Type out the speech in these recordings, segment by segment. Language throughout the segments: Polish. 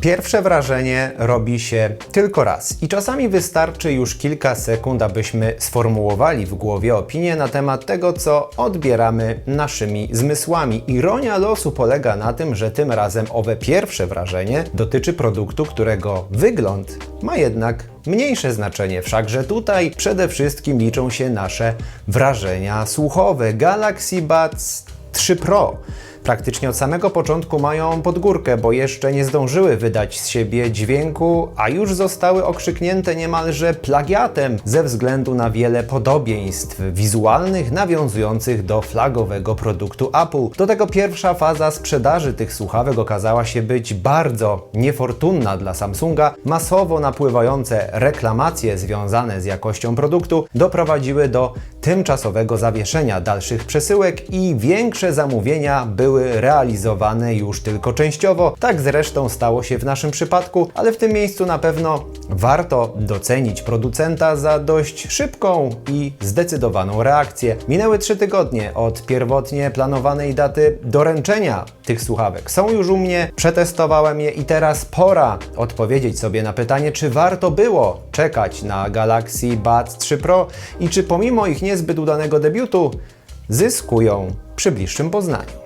Pierwsze wrażenie robi się tylko raz i czasami wystarczy już kilka sekund, abyśmy sformułowali w głowie opinię na temat tego, co odbieramy naszymi zmysłami. Ironia losu polega na tym, że tym razem owe pierwsze wrażenie dotyczy produktu, którego wygląd ma jednak mniejsze znaczenie, wszakże tutaj przede wszystkim liczą się nasze wrażenia słuchowe. Galaxy Buds 3 Pro praktycznie od samego początku mają podgórkę, bo jeszcze nie zdążyły wydać z siebie dźwięku, a już zostały okrzyknięte niemalże plagiatem ze względu na wiele podobieństw wizualnych nawiązujących do flagowego produktu Apple. Do tego pierwsza faza sprzedaży tych słuchawek okazała się być bardzo niefortunna dla Samsunga. Masowo napływające reklamacje związane z jakością produktu doprowadziły do tymczasowego zawieszenia dalszych przesyłek i większe zamówienia były realizowane już tylko częściowo. Tak zresztą stało się w naszym przypadku, ale w tym miejscu na pewno warto docenić producenta za dość szybką i zdecydowaną reakcję. Minęły trzy tygodnie od pierwotnie planowanej daty doręczenia tych słuchawek. Są już u mnie, przetestowałem je i teraz pora odpowiedzieć sobie na pytanie, czy warto było czekać na Galaxy Buds 3 Pro i czy pomimo ich niezbyt udanego debiutu zyskują przy bliższym poznaniu.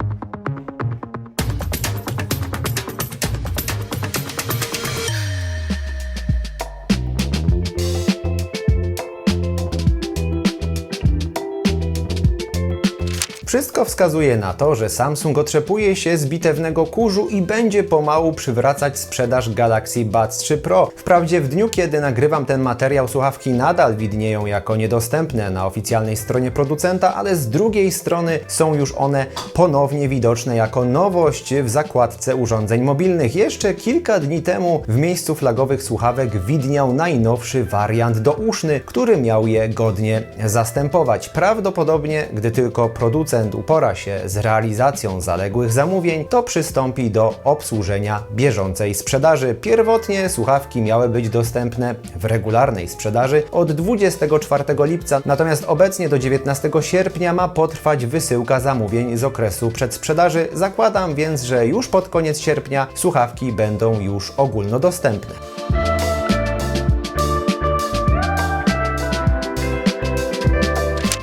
Wszystko wskazuje na to, że Samsung otrzepuje się z bitewnego kurzu i będzie pomału przywracać sprzedaż Galaxy Buds 3 Pro. Wprawdzie w dniu, kiedy nagrywam ten materiał, słuchawki nadal widnieją jako niedostępne na oficjalnej stronie producenta, ale z drugiej strony są już one ponownie widoczne jako nowość w zakładce urządzeń mobilnych. Jeszcze kilka dni temu w miejscu flagowych słuchawek widniał najnowszy wariant douszny, który miał je godnie zastępować. Prawdopodobnie, gdy tylko producent upora się z realizacją zaległych zamówień, to przystąpi do obsłużenia bieżącej sprzedaży. Pierwotnie słuchawki miały być dostępne w regularnej sprzedaży od 24 lipca, natomiast obecnie do 19 sierpnia ma potrwać wysyłka zamówień z okresu przedsprzedaży. Zakładam więc, że już pod koniec sierpnia słuchawki będą już ogólnodostępne.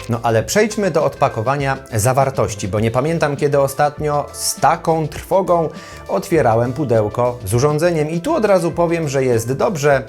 No ale przejdźmy do odpakowania zawartości, bo nie pamiętam kiedy ostatnio z taką trwogą otwierałem pudełko z urządzeniem i tu od razu powiem, że jest dobrze,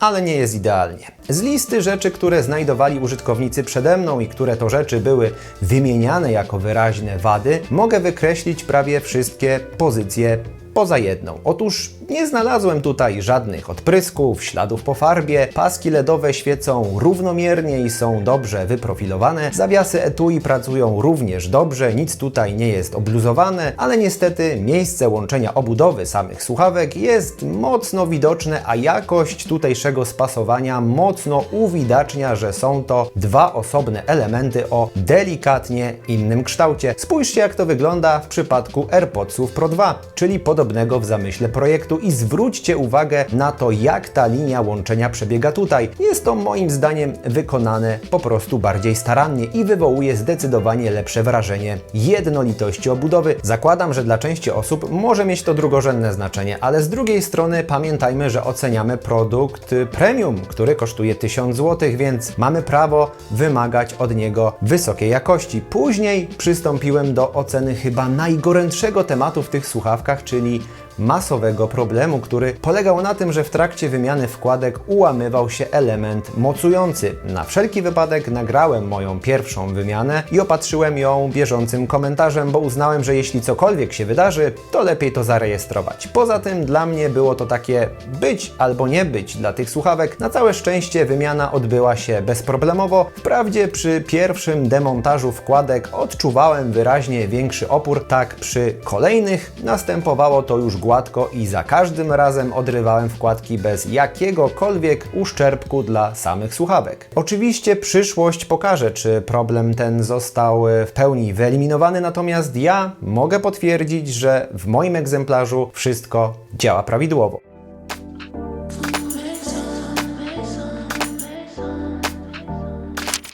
ale nie jest idealnie. Z listy rzeczy, które znajdowali użytkownicy przede mną i które to rzeczy były wymieniane jako wyraźne wady, mogę wykreślić prawie wszystkie pozycje poza jedną. Otóż nie znalazłem tutaj żadnych odprysków, śladów po farbie, paski LEDowe świecą równomiernie i są dobrze wyprofilowane, zawiasy etui pracują również dobrze, nic tutaj nie jest obluzowane, ale niestety miejsce łączenia obudowy samych słuchawek jest mocno widoczne, a jakość tutejszego spasowania mocno uwidacznia, że są to dwa osobne elementy o delikatnie innym kształcie. Spójrzcie jak to wygląda w przypadku AirPodsów Pro 2, czyli podobnego w zamyśle projektu i zwróćcie uwagę na to, jak ta linia łączenia przebiega tutaj. Jest to moim zdaniem wykonane po prostu bardziej starannie i wywołuje zdecydowanie lepsze wrażenie jednolitości obudowy. Zakładam, że dla części osób może mieć to drugorzędne znaczenie, ale z drugiej strony pamiętajmy, że oceniamy produkt premium, który kosztuje 1000 zł, więc mamy prawo wymagać od niego wysokiej jakości. Później przystąpiłem do oceny chyba najgorętszego tematu w tych słuchawkach, czyli masowego problemu, który polegał na tym, że w trakcie wymiany wkładek ułamywał się element mocujący. Na wszelki wypadek nagrałem moją pierwszą wymianę i opatrzyłem ją bieżącym komentarzem, bo uznałem, że jeśli cokolwiek się wydarzy, to lepiej to zarejestrować. Poza tym dla mnie było to takie być albo nie być dla tych słuchawek. Na całe szczęście wymiana odbyła się bezproblemowo. Wprawdzie przy pierwszym demontażu wkładek odczuwałem wyraźnie większy opór, tak przy kolejnych następowało to już gładko i za każdym razem odrywałem wkładki bez jakiegokolwiek uszczerbku dla samych słuchawek. Oczywiście przyszłość pokaże, czy problem ten został w pełni wyeliminowany, natomiast ja mogę potwierdzić, że w moim egzemplarzu wszystko działa prawidłowo.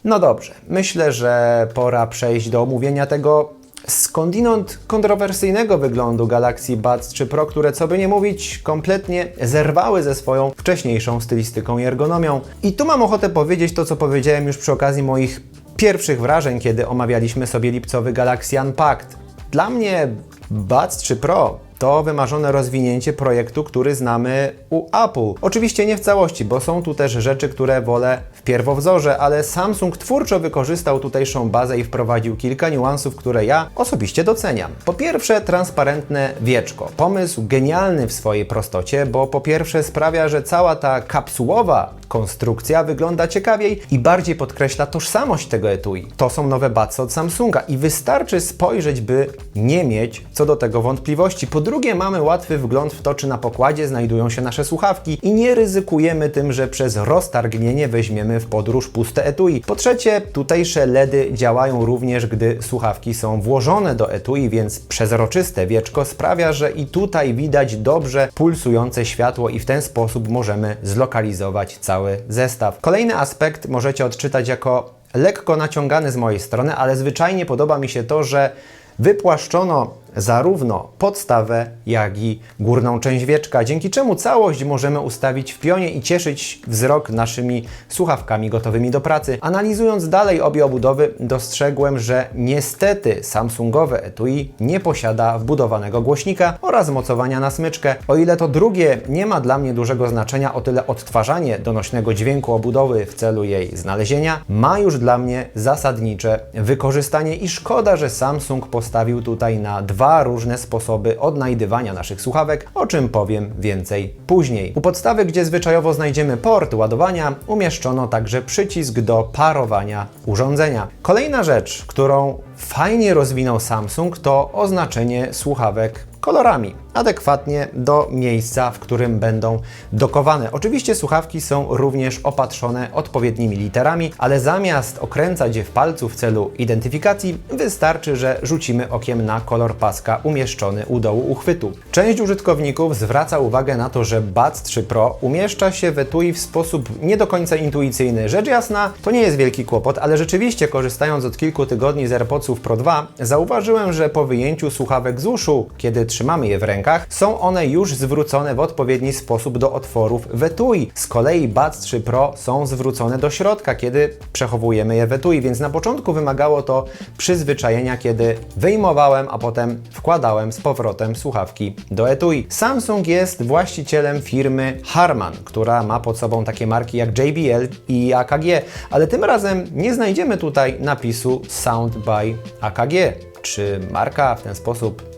No dobrze, myślę, że pora przejść do omówienia tego skądinąd kontrowersyjnego wyglądu Galaxy Buds 3 Pro, które co by nie mówić, kompletnie zerwały ze swoją wcześniejszą stylistyką i ergonomią. I tu mam ochotę powiedzieć to, co powiedziałem już przy okazji moich pierwszych wrażeń, kiedy omawialiśmy sobie lipcowy Galaxy Unpacked. Dla mnie Buds 3 Pro to wymarzone rozwinięcie projektu, który znamy u Apple. Oczywiście nie w całości, bo są tu też rzeczy, które wolę w pierwowzorze, ale Samsung twórczo wykorzystał tutejszą bazę i wprowadził kilka niuansów, które ja osobiście doceniam. Po pierwsze, transparentne wieczko. Pomysł genialny w swojej prostocie, bo po pierwsze sprawia, że cała ta kapsułowa konstrukcja wygląda ciekawiej i bardziej podkreśla tożsamość tego etui. To są nowe bacy od Samsunga i wystarczy spojrzeć, by nie mieć co do tego wątpliwości. Po drugie, mamy łatwy wgląd w to, czy na pokładzie znajdują się nasze słuchawki i nie ryzykujemy tym, że przez roztargnienie weźmiemy w podróż puste etui. Po trzecie, tutejsze LEDy działają również, gdy słuchawki są włożone do etui, więc przezroczyste wieczko sprawia, że i tutaj widać dobrze pulsujące światło i w ten sposób możemy zlokalizować cały zestaw. Kolejny aspekt możecie odczytać jako lekko naciągany z mojej strony, ale zwyczajnie podoba mi się to, że wypłaszczono zarówno podstawę, jak i górną część wieczka, dzięki czemu całość możemy ustawić w pionie i cieszyć wzrok naszymi słuchawkami gotowymi do pracy. Analizując dalej obie obudowy, dostrzegłem, że niestety Samsungowe etui nie posiada wbudowanego głośnika oraz mocowania na smyczkę. O ile to drugie nie ma dla mnie dużego znaczenia, o tyle odtwarzanie donośnego dźwięku obudowy w celu jej znalezienia ma już dla mnie zasadnicze wykorzystanie i szkoda, że Samsung postawił tutaj na dwa dwa różne sposoby odnajdywania naszych słuchawek, o czym powiem więcej później. U podstawy, gdzie zwyczajowo znajdziemy port ładowania, umieszczono także przycisk do parowania urządzenia. Kolejna rzecz, którą fajnie rozwinął Samsung, to oznaczenie słuchawek kolorami, adekwatnie do miejsca, w którym będą dokowane. Oczywiście słuchawki są również opatrzone odpowiednimi literami, ale zamiast okręcać je w palcu w celu identyfikacji, wystarczy, że rzucimy okiem na kolor paska umieszczony u dołu uchwytu. Część użytkowników zwraca uwagę na to, że Buds 3 Pro umieszcza się w etui w sposób nie do końca intuicyjny. Rzecz jasna, to nie jest wielki kłopot, ale rzeczywiście korzystając od kilku tygodni z AirPodsów Pro 2, zauważyłem, że po wyjęciu słuchawek z uszu, kiedy trzymamy je w rękach, są one już zwrócone w odpowiedni sposób do otworów w etui. Z kolei Buds 3 Pro są zwrócone do środka, kiedy przechowujemy je w etui, więc na początku wymagało to przyzwyczajenia, kiedy wyjmowałem, a potem wkładałem z powrotem słuchawki do etui. Samsung jest właścicielem firmy Harman, która ma pod sobą takie marki jak JBL i AKG, ale tym razem nie znajdziemy tutaj napisu Sound by AKG. Czy marka w ten sposób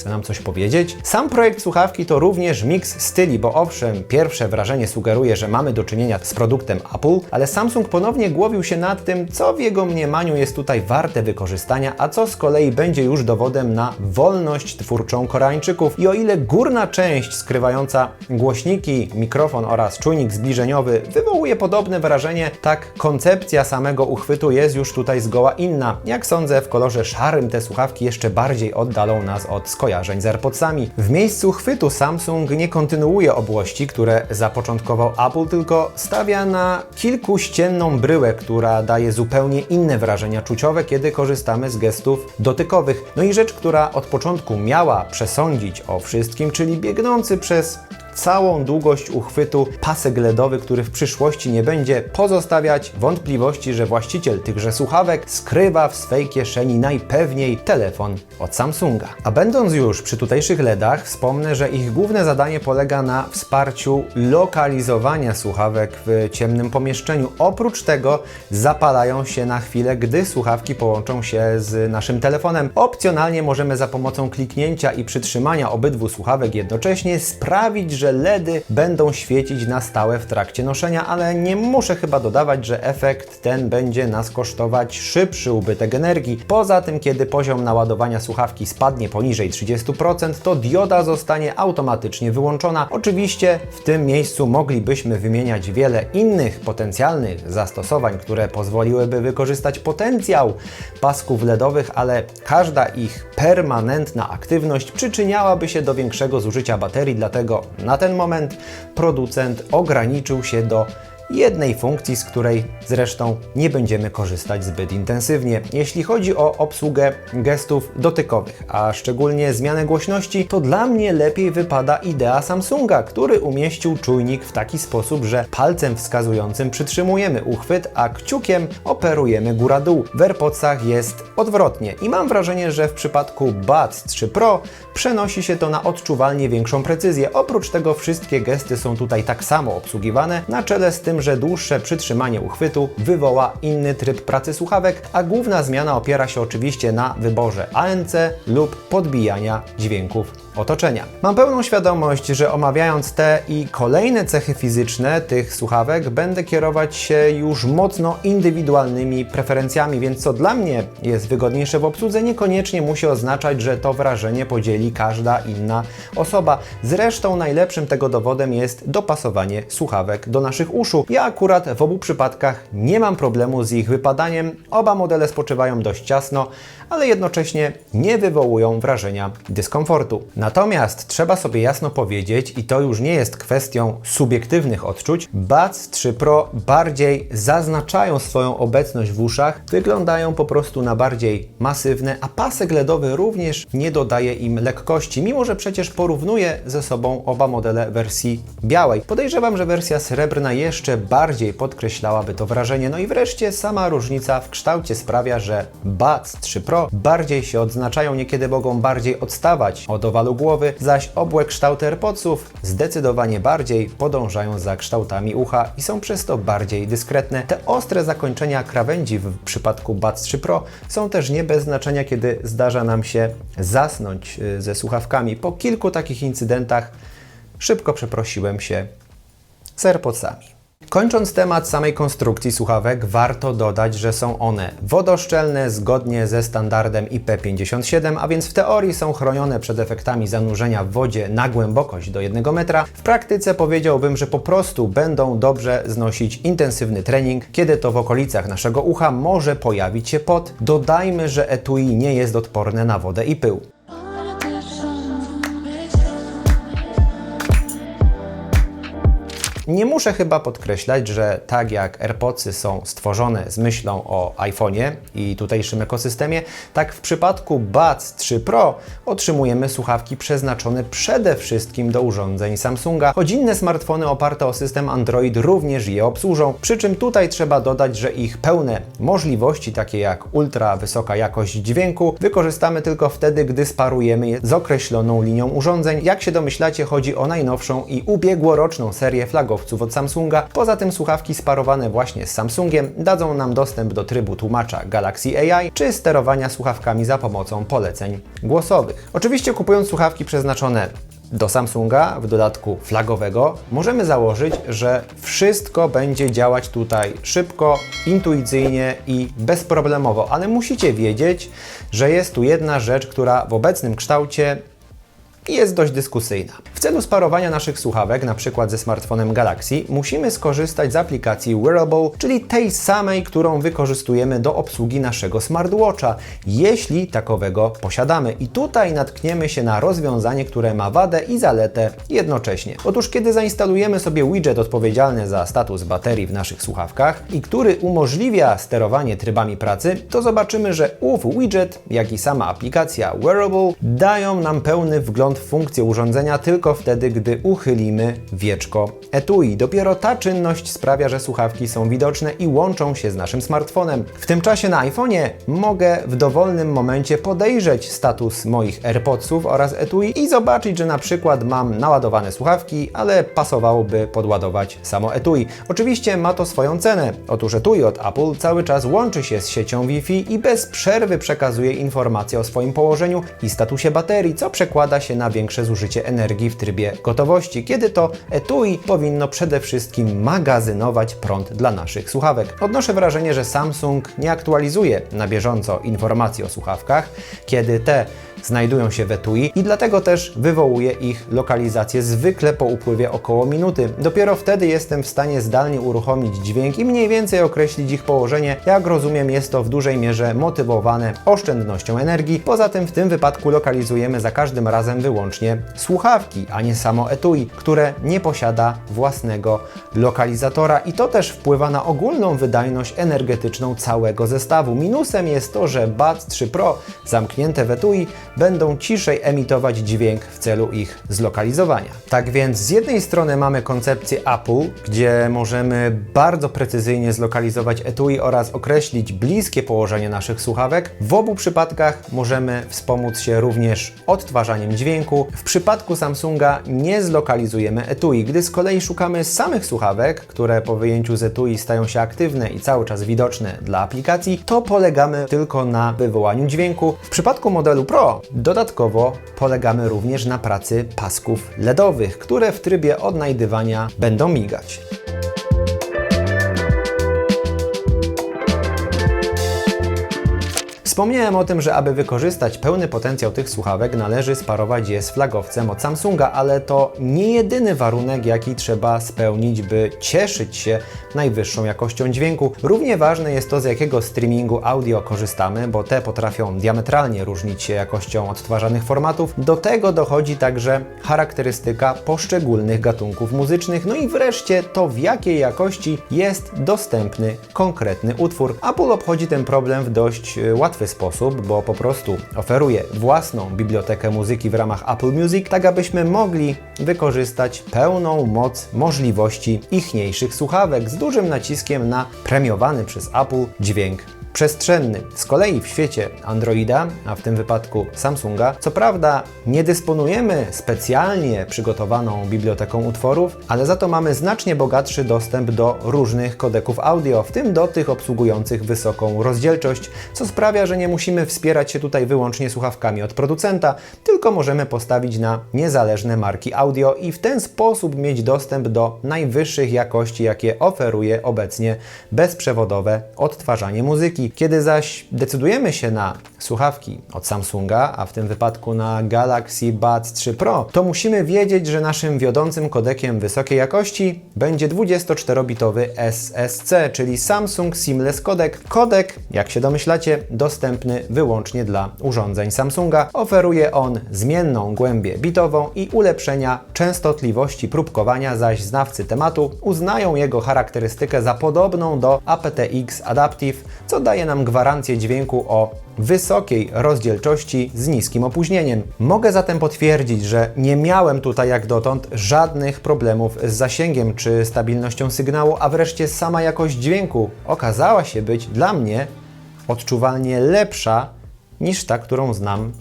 chce nam coś powiedzieć? Sam projekt słuchawki to również miks styli, bo owszem, pierwsze wrażenie sugeruje, że mamy do czynienia z produktem Apple, ale Samsung ponownie głowił się nad tym, co w jego mniemaniu jest tutaj warte wykorzystania, a co z kolei będzie już dowodem na wolność twórczą Koreańczyków. I o ile górna część skrywająca głośniki, mikrofon oraz czujnik zbliżeniowy wywołuje podobne wrażenie, tak koncepcja samego uchwytu jest już tutaj zgoła inna. Jak sądzę, w kolorze szarym te słuchawki jeszcze bardziej oddalą nas od skojarzeń skojarzeń z AirPodsami. W miejscu chwytu Samsung nie kontynuuje obłości, które zapoczątkował Apple, tylko stawia na kilkuścienną bryłę, która daje zupełnie inne wrażenia czuciowe, kiedy korzystamy z gestów dotykowych. No i rzecz, która od początku miała przesądzić o wszystkim, czyli biegnący przez całą długość uchwytu pasek LEDowy, który w przyszłości nie będzie pozostawiać wątpliwości, że właściciel tychże słuchawek skrywa w swej kieszeni najpewniej telefon od Samsunga. A będąc już przy tutejszych LEDach, wspomnę, że ich główne zadanie polega na wsparciu lokalizowania słuchawek w ciemnym pomieszczeniu. Oprócz tego zapalają się na chwilę, gdy słuchawki połączą się z naszym telefonem. Opcjonalnie możemy za pomocą kliknięcia i przytrzymania obydwu słuchawek jednocześnie sprawić, że LEDy będą świecić na stałe w trakcie noszenia, ale nie muszę chyba dodawać, że efekt ten będzie nas kosztować szybszy ubytek energii. Poza tym, kiedy poziom naładowania słuchawki spadnie poniżej 30%, to dioda zostanie automatycznie wyłączona. Oczywiście w tym miejscu moglibyśmy wymieniać wiele innych potencjalnych zastosowań, które pozwoliłyby wykorzystać potencjał pasków LEDowych, ale każda ich permanentna aktywność przyczyniałaby się do większego zużycia baterii, dlatego na ten moment producent ograniczył się do jednej funkcji, z której zresztą nie będziemy korzystać zbyt intensywnie. Jeśli chodzi o obsługę gestów dotykowych, a szczególnie zmianę głośności, to dla mnie lepiej wypada idea Samsunga, który umieścił czujnik w taki sposób, że palcem wskazującym przytrzymujemy uchwyt, a kciukiem operujemy góra-dół. W AirPodsach jest odwrotnie i mam wrażenie, że w przypadku Buds 3 Pro przenosi się to na odczuwalnie większą precyzję. Oprócz tego wszystkie gesty są tutaj tak samo obsługiwane, na czele z tym, że dłuższe przytrzymanie uchwytu wywoła inny tryb pracy słuchawek, a główna zmiana opiera się oczywiście na wyborze ANC lub podbijania dźwięków otoczenia. Mam pełną świadomość, że omawiając te i kolejne cechy fizyczne tych słuchawek, będę kierować się już mocno indywidualnymi preferencjami, więc co dla mnie jest wygodniejsze w obsłudze, niekoniecznie musi oznaczać, że to wrażenie podzieli każda inna osoba. Zresztą najlepszym tego dowodem jest dopasowanie słuchawek do naszych uszu. Ja akurat w obu przypadkach nie mam problemu z ich wypadaniem. Oba modele spoczywają dość ciasno, ale jednocześnie nie wywołują wrażenia dyskomfortu. Natomiast trzeba sobie jasno powiedzieć, i to już nie jest kwestią subiektywnych odczuć, Buds 3 Pro bardziej zaznaczają swoją obecność w uszach, wyglądają po prostu na bardziej masywne, a pasek LEDowy również nie dodaje im lekkości, mimo że przecież porównuje ze sobą oba modele wersji białej. Podejrzewam, że wersja srebrna jeszcze bardziej podkreślałaby to wrażenie. No i wreszcie sama różnica w kształcie sprawia, że Buds 3 Pro bardziej się odznaczają, niekiedy mogą bardziej odstawać od owalu głowy, zaś obłe kształty AirPodsów zdecydowanie bardziej podążają za kształtami ucha i są przez to bardziej dyskretne. Te ostre zakończenia krawędzi w przypadku Buds 3 Pro są też nie bez znaczenia, kiedy zdarza nam się zasnąć y, ze słuchawkami. Po kilku takich incydentach szybko przeprosiłem się z AirPodsami. Kończąc temat samej konstrukcji słuchawek, warto dodać, że są one wodoszczelne zgodnie ze standardem IP57, a więc w teorii są chronione przed efektami zanurzenia w wodzie na głębokość do 1 metra. W praktyce powiedziałbym, że po prostu będą dobrze znosić intensywny trening, kiedy to w okolicach naszego ucha może pojawić się pot. Dodajmy, że etui nie jest odporne na wodę i pył. Nie muszę chyba podkreślać, że tak jak AirPodsy są stworzone z myślą o iPhone'ie i tutejszym ekosystemie, tak w przypadku Buds 3 Pro otrzymujemy słuchawki przeznaczone przede wszystkim do urządzeń Samsunga, choć inne smartfony oparte o system Android również je obsłużą. Przy czym tutaj trzeba dodać, że ich pełne możliwości, takie jak ultra wysoka jakość dźwięku, wykorzystamy tylko wtedy, gdy sparujemy je z określoną linią urządzeń. Jak się domyślacie, chodzi o najnowszą i ubiegłoroczną serię flagowców od Samsunga. Poza tym słuchawki sparowane właśnie z Samsungiem dadzą nam dostęp do trybu tłumacza Galaxy AI czy sterowania słuchawkami za pomocą poleceń głosowych. Oczywiście kupując słuchawki przeznaczone do Samsunga, w dodatku flagowego, możemy założyć, że wszystko będzie działać tutaj szybko, intuicyjnie i bezproblemowo, ale musicie wiedzieć, że jest tu jedna rzecz, która w obecnym kształcie jest dość dyskusyjna. W celu sparowania naszych słuchawek, na przykład ze smartfonem Galaxy, musimy skorzystać z aplikacji Wearable, czyli tej samej, którą wykorzystujemy do obsługi naszego smartwatcha, jeśli takowego posiadamy. I tutaj natkniemy się na rozwiązanie, które ma wadę i zaletę jednocześnie. Otóż kiedy zainstalujemy sobie widget odpowiedzialny za status baterii w naszych słuchawkach i który umożliwia sterowanie trybami pracy, to zobaczymy, że ów widget, jak i sama aplikacja Wearable dają nam pełny wgląd funkcję urządzenia tylko wtedy, gdy uchylimy wieczko etui. Dopiero ta czynność sprawia, że słuchawki są widoczne i łączą się z naszym smartfonem. W tym czasie na iPhone'ie mogę w dowolnym momencie podejrzeć status moich AirPodsów oraz etui i zobaczyć, że na przykład mam naładowane słuchawki, ale pasowałoby podładować samo etui. Oczywiście ma to swoją cenę. Otóż etui od Apple cały czas łączy się z siecią Wi-Fi i bez przerwy przekazuje informacje o swoim położeniu i statusie baterii, co przekłada się na większe zużycie energii w trybie gotowości, kiedy to etui powinno przede wszystkim magazynować prąd dla naszych słuchawek. Odnoszę wrażenie, że Samsung nie aktualizuje na bieżąco informacji o słuchawkach, kiedy te znajdują się w etui i dlatego też wywołuje ich lokalizację zwykle po upływie około minuty. Dopiero wtedy jestem w stanie zdalnie uruchomić dźwięk i mniej więcej określić ich położenie. Jak rozumiem, jest to w dużej mierze motywowane oszczędnością energii. Poza tym w tym wypadku lokalizujemy za każdym razem wyłącznie słuchawki, a nie samo etui, które nie posiada własnego lokalizatora i to też wpływa na ogólną wydajność energetyczną całego zestawu. Minusem jest to, że Buds 3 Pro zamknięte w etui będą ciszej emitować dźwięk w celu ich zlokalizowania. Tak więc z jednej strony mamy koncepcję Apple, gdzie możemy bardzo precyzyjnie zlokalizować etui oraz określić bliskie położenie naszych słuchawek. W obu przypadkach możemy wspomóc się również odtwarzaniem dźwięku. W przypadku Samsunga nie zlokalizujemy etui, gdy z kolei szukamy samych słuchawek, które po wyjęciu z etui stają się aktywne i cały czas widoczne dla aplikacji, to polegamy tylko na wywołaniu dźwięku. W przypadku modelu Pro dodatkowo polegamy również na pracy pasków LEDowych, które w trybie odnajdywania będą migać. Wspomniałem o tym, że aby wykorzystać pełny potencjał tych słuchawek, należy sparować je z flagowcem od Samsunga, ale to nie jedyny warunek, jaki trzeba spełnić, by cieszyć się najwyższą jakością dźwięku. Równie ważne jest to, z jakiego streamingu audio korzystamy, bo te potrafią diametralnie różnić się jakością odtwarzanych formatów. Do tego dochodzi także charakterystyka poszczególnych gatunków muzycznych, no i wreszcie to, w jakiej jakości jest dostępny konkretny utwór. Apple obchodzi ten problem w dość e, łatwy sposób, bo po prostu oferuje własną bibliotekę muzyki w ramach Apple Music, tak abyśmy mogli wykorzystać pełną moc możliwości ichniejszych słuchawek z dużym naciskiem na premiowany przez Apple dźwięk przestrzenny. Z kolei w świecie Androida, a w tym wypadku Samsunga, co prawda nie dysponujemy specjalnie przygotowaną biblioteką utworów, ale za to mamy znacznie bogatszy dostęp do różnych kodeków audio, w tym do tych obsługujących wysoką rozdzielczość, co sprawia, że nie musimy wspierać się tutaj wyłącznie słuchawkami od producenta, tylko możemy postawić na niezależne marki audio i w ten sposób mieć dostęp do najwyższych jakości, jakie oferuje obecnie bezprzewodowe odtwarzanie muzyki. Kiedy zaś decydujemy się na słuchawki od Samsunga, a w tym wypadku na Galaxy Buds 3 Pro, to musimy wiedzieć, że naszym wiodącym kodekiem wysokiej jakości będzie 24-bitowy SSC, czyli Samsung Seamless Codec. Kodek, jak się domyślacie, dostępny wyłącznie dla urządzeń Samsunga. Oferuje on zmienną głębię bitową i ulepszenia częstotliwości próbkowania, zaś znawcy tematu uznają jego charakterystykę za podobną do aptX Adaptive, co daje nam gwarancję dźwięku o wysokiej rozdzielczości z niskim opóźnieniem. Mogę zatem potwierdzić, że nie miałem tutaj jak dotąd żadnych problemów z zasięgiem czy stabilnością sygnału, a wreszcie sama jakość dźwięku okazała się być dla mnie odczuwalnie lepsza niż ta, którą znam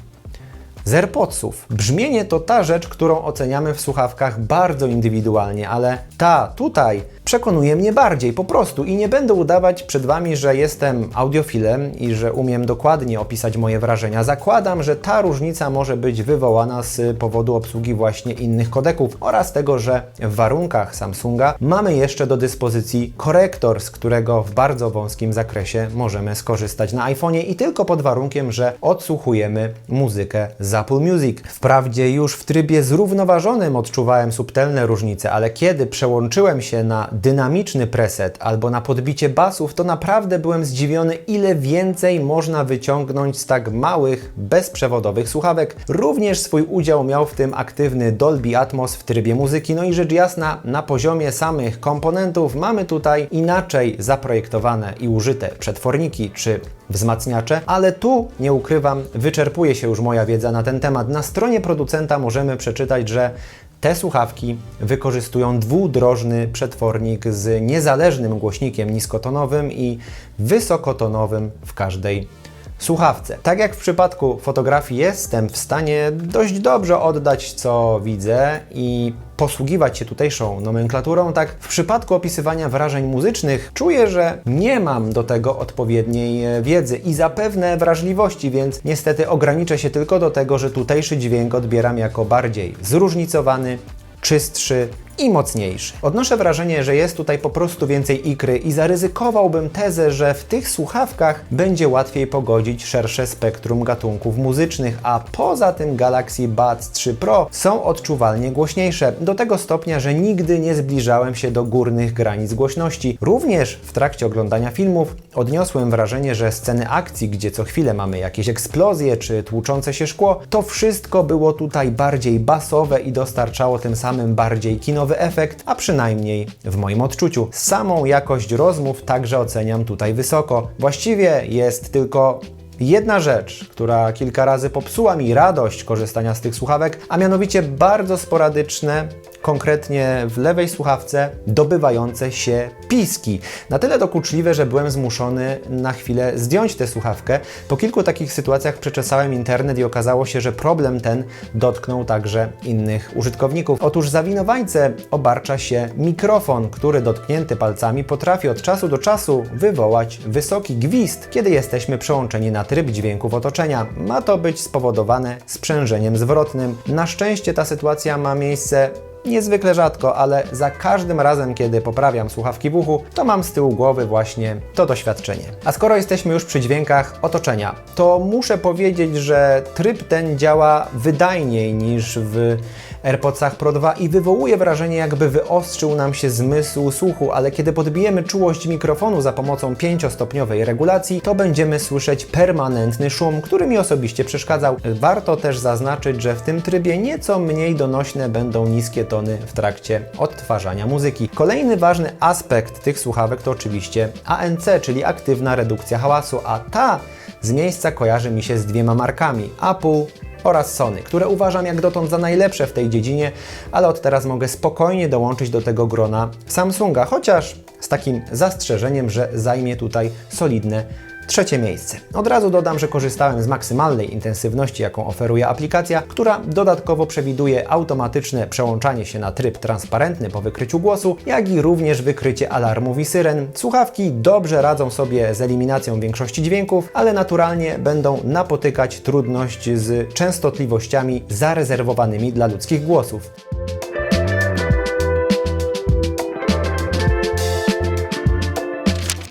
z AirPodsów. Brzmienie to ta rzecz, którą oceniamy w słuchawkach bardzo indywidualnie, ale ta tutaj przekonuje mnie bardziej po prostu i nie będę udawać przed Wami, że jestem audiofilem i że umiem dokładnie opisać moje wrażenia. Zakładam, że ta różnica może być wywołana z powodu obsługi właśnie innych kodeków oraz tego, że w warunkach Samsunga mamy jeszcze do dyspozycji korektor, z którego w bardzo wąskim zakresie możemy skorzystać na iPhone'ie i tylko pod warunkiem, że odsłuchujemy muzykę z Apple Music. Wprawdzie już w trybie zrównoważonym odczuwałem subtelne różnice, ale kiedy przełączyłem się na dynamiczny preset albo na podbicie basów, to naprawdę byłem zdziwiony, ile więcej można wyciągnąć z tak małych, bezprzewodowych słuchawek. Również swój udział miał w tym aktywny Dolby Atmos w trybie muzyki. No i rzecz jasna, na poziomie samych komponentów mamy tutaj inaczej zaprojektowane i użyte przetworniki czy wzmacniacze, ale tu, nie ukrywam, wyczerpuje się już moja wiedza na ten temat. Na stronie producenta możemy przeczytać, że te słuchawki wykorzystują dwudrożny przetwornik z niezależnym głośnikiem niskotonowym i wysokotonowym w każdej słuchawce. Tak jak w przypadku fotografii jestem w stanie dość dobrze oddać co widzę i posługiwać się tutejszą nomenklaturą, tak w przypadku opisywania wrażeń muzycznych czuję, że nie mam do tego odpowiedniej e, wiedzy i zapewne wrażliwości, więc niestety ograniczę się tylko do tego, że tutejszy dźwięk odbieram jako bardziej zróżnicowany, czystszy i mocniejszy. Odnoszę wrażenie, że jest tutaj po prostu więcej ikry i zaryzykowałbym tezę, że w tych słuchawkach będzie łatwiej pogodzić szersze spektrum gatunków muzycznych, a poza tym Galaxy Buds 3 Pro są odczuwalnie głośniejsze, do tego stopnia, że nigdy nie zbliżałem się do górnych granic głośności. Również w trakcie oglądania filmów odniosłem wrażenie, że sceny akcji, gdzie co chwilę mamy jakieś eksplozje czy tłuczące się szkło, to wszystko było tutaj bardziej basowe i dostarczało tym samym bardziej efekt, a przynajmniej w moim odczuciu. Samą jakość rozmów także oceniam tutaj wysoko. Właściwie jest tylko Jedna rzecz, która kilka razy popsuła mi radość korzystania z tych słuchawek, a mianowicie bardzo sporadyczne, konkretnie w lewej słuchawce, dobywające się piski. Na tyle dokuczliwe, że byłem zmuszony na chwilę zdjąć tę słuchawkę. Po kilku takich sytuacjach przeczesałem internet i okazało się, że problem ten dotknął także innych użytkowników. Otóż za winowajcę obarcza się mikrofon, który dotknięty palcami potrafi od czasu do czasu wywołać wysoki gwizd, kiedy jesteśmy przełączeni na tryb dźwięków otoczenia. Ma to być spowodowane sprzężeniem zwrotnym. Na szczęście ta sytuacja ma miejsce niezwykle rzadko, ale za każdym razem, kiedy poprawiam słuchawki w uchu, to mam z tyłu głowy właśnie to doświadczenie. A skoro jesteśmy już przy dźwiękach otoczenia, to muszę powiedzieć, że tryb ten działa wydajniej niż w AirPodsach Pro 2 i wywołuje wrażenie, jakby wyostrzył nam się zmysł słuchu, ale kiedy podbijemy czułość mikrofonu za pomocą 5-stopniowej regulacji, to będziemy słyszeć permanentny szum, który mi osobiście przeszkadzał. Warto też zaznaczyć, że w tym trybie nieco mniej donośne będą niskie tony w trakcie odtwarzania muzyki. Kolejny ważny aspekt tych słuchawek to oczywiście ANC, czyli aktywna redukcja hałasu, a ta z miejsca kojarzy mi się z dwiema markami Apple oraz Sony, które uważam jak dotąd za najlepsze w tej dziedzinie, ale od teraz mogę spokojnie dołączyć do tego grona Samsunga, chociaż z takim zastrzeżeniem, że zajmie tutaj solidne Trzecie miejsce. Od razu dodam, że korzystałem z maksymalnej intensywności, jaką oferuje aplikacja, która dodatkowo przewiduje automatyczne przełączanie się na tryb transparentny po wykryciu głosu, jak i również wykrycie alarmów i syren. Słuchawki dobrze radzą sobie z eliminacją większości dźwięków, ale naturalnie będą napotykać trudność z częstotliwościami zarezerwowanymi dla ludzkich głosów.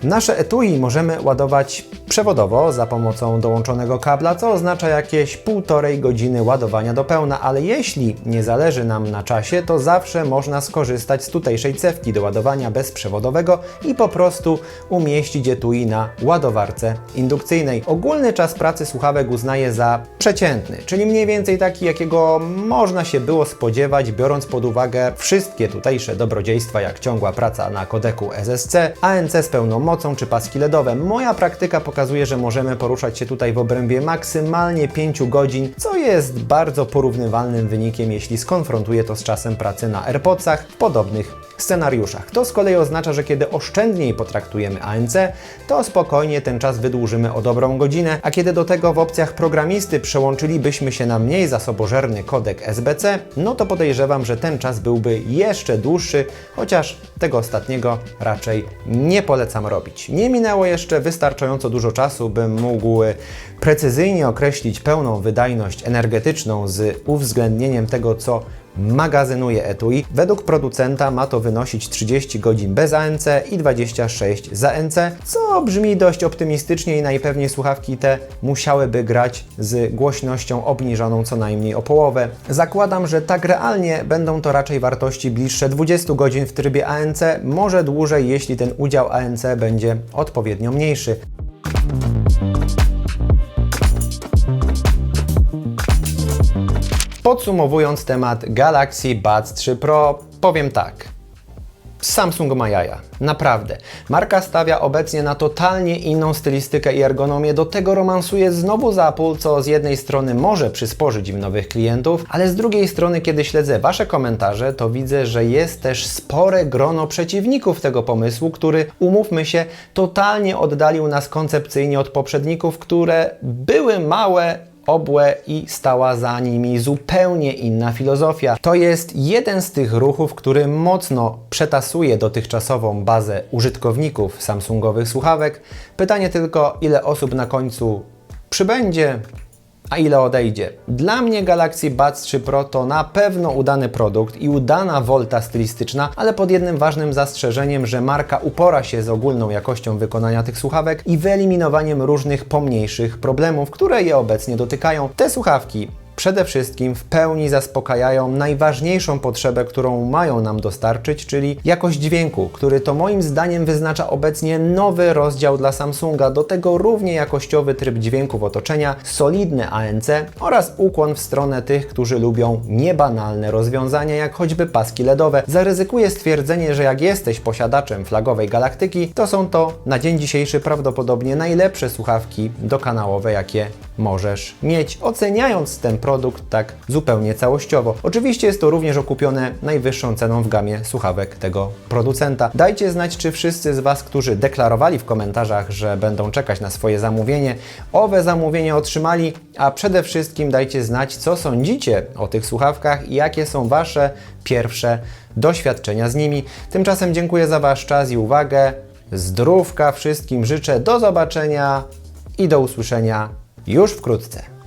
Nasze etui możemy ładować przewodowo za pomocą dołączonego kabla, co oznacza jakieś półtorej godziny ładowania do pełna, ale jeśli nie zależy nam na czasie, to zawsze można skorzystać z tutejszej cewki do ładowania bezprzewodowego i po prostu umieścić etui na ładowarce indukcyjnej. Ogólny czas pracy słuchawek uznaję za przeciętny, czyli mniej więcej taki, jakiego można się było spodziewać, biorąc pod uwagę wszystkie tutejsze dobrodziejstwa, jak ciągła praca na kodeku SSC, ANC z pełną mocą czy paski LEDowe. Moja praktyka pokazuje, że możemy poruszać się tutaj w obrębie maksymalnie 5 godzin, co jest bardzo porównywalnym wynikiem, jeśli skonfrontuję to z czasem pracy na AirPodsach w podobnych scenariuszach. To z kolei oznacza, że kiedy oszczędniej potraktujemy ANC, to spokojnie ten czas wydłużymy o dobrą godzinę, a kiedy do tego w opcjach programisty przełączylibyśmy się na mniej zasobożerny kodek SBC, no to podejrzewam, że ten czas byłby jeszcze dłuższy, chociaż tego ostatniego raczej nie polecam robić. Nie minęło jeszcze wystarczająco dużo czasu, bym mógł precyzyjnie określić pełną wydajność energetyczną z uwzględnieniem tego, co magazynuje etui. Według producenta ma to wynosić 30 godzin bez ANC i 26 za ANC, co brzmi dość optymistycznie i najpewniej słuchawki te musiałyby grać z głośnością obniżoną co najmniej o połowę. Zakładam, że tak realnie będą to raczej wartości bliższe 20 godzin w trybie ANC, może dłużej, jeśli ten udział ANC będzie odpowiednio mniejszy. Podsumowując temat Galaxy Buds 3 Pro, powiem tak. Samsung ma jaja. Naprawdę. Marka stawia obecnie na totalnie inną stylistykę i ergonomię, do tego romansuje znowu z Apple, co z jednej strony może przysporzyć im nowych klientów, ale z drugiej strony, kiedy śledzę Wasze komentarze, to widzę, że jest też spore grono przeciwników tego pomysłu, który, umówmy się, totalnie oddalił nas koncepcyjnie od poprzedników, które były małe, obłe i stała za nimi zupełnie inna filozofia. To jest jeden z tych ruchów, który mocno przetasuje dotychczasową bazę użytkowników Samsungowych słuchawek. Pytanie tylko, ile osób na końcu przybędzie, a ile odejdzie. Dla mnie Galaxy Buds 3 Pro to na pewno udany produkt i udana wolta stylistyczna, ale pod jednym ważnym zastrzeżeniem, że marka upora się z ogólną jakością wykonania tych słuchawek i wyeliminowaniem różnych pomniejszych problemów, które je obecnie dotykają. Te słuchawki przede wszystkim w pełni zaspokajają najważniejszą potrzebę, którą mają nam dostarczyć, czyli jakość dźwięku, który to moim zdaniem wyznacza obecnie nowy rozdział dla Samsunga, do tego równie jakościowy tryb dźwięków otoczenia, solidne ANC oraz ukłon w stronę tych, którzy lubią niebanalne rozwiązania, jak choćby paski LEDowe. Zaryzykuję stwierdzenie, że jak jesteś posiadaczem flagowej galaktyki, to są to na dzień dzisiejszy prawdopodobnie najlepsze słuchawki dokanałowe, jakie możesz mieć, oceniając ten produkt tak zupełnie całościowo. Oczywiście jest to również okupione najwyższą ceną w gamie słuchawek tego producenta. Dajcie znać, czy wszyscy z Was, którzy deklarowali w komentarzach, że będą czekać na swoje zamówienie, owe zamówienie otrzymali, a przede wszystkim dajcie znać, co sądzicie o tych słuchawkach i jakie są Wasze pierwsze doświadczenia z nimi. Tymczasem dziękuję za Wasz czas i uwagę. Zdrówka wszystkim życzę, do zobaczenia i do usłyszenia już wkrótce.